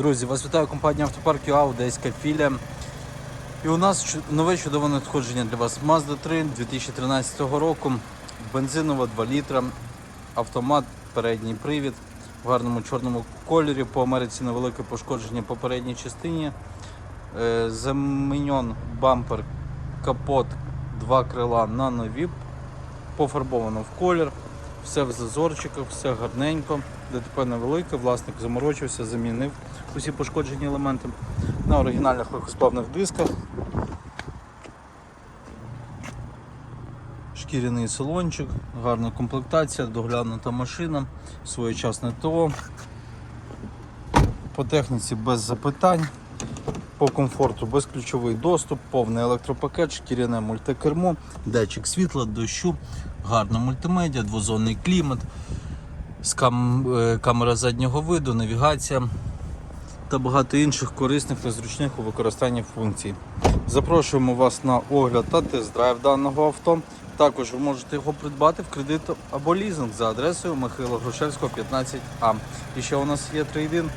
Друзі, вас вітає компанія Автопарк ЮА, Одеська. І у нас нове чудове надходження для вас. Mazda 3 2013 року. Бензинова 2 літра, автомат, передній привід в гарному чорному кольорі. По Америці невелике пошкодження по передній частині. Е, Заменьон бампер, капот, два крила на нові. Пофарбовано в колір. Все в зазорчиках, все гарненько. ДТП невелике, власник заморочився, замінив усі пошкоджені елементи на оригінальних легкосплавних дисках. Шкіряний салончик, гарна комплектація, доглянута машина, своєчасне ТО. По техніці без запитань, по комфорту безключовий доступ, повний електропакет, шкіряне мультикермо, датчик світла, дощу, гарна мультимедіа, двозонний клімат, скам- е, камера заднього виду, навігація та багато інших корисних та зручних у використанні функцій. Запрошуємо вас на огляд та тест-драйв даного авто. Також ви можете його придбати в кредит або лізинг за адресою Михайла Грушевського, 15А. І ще у нас є трейдин.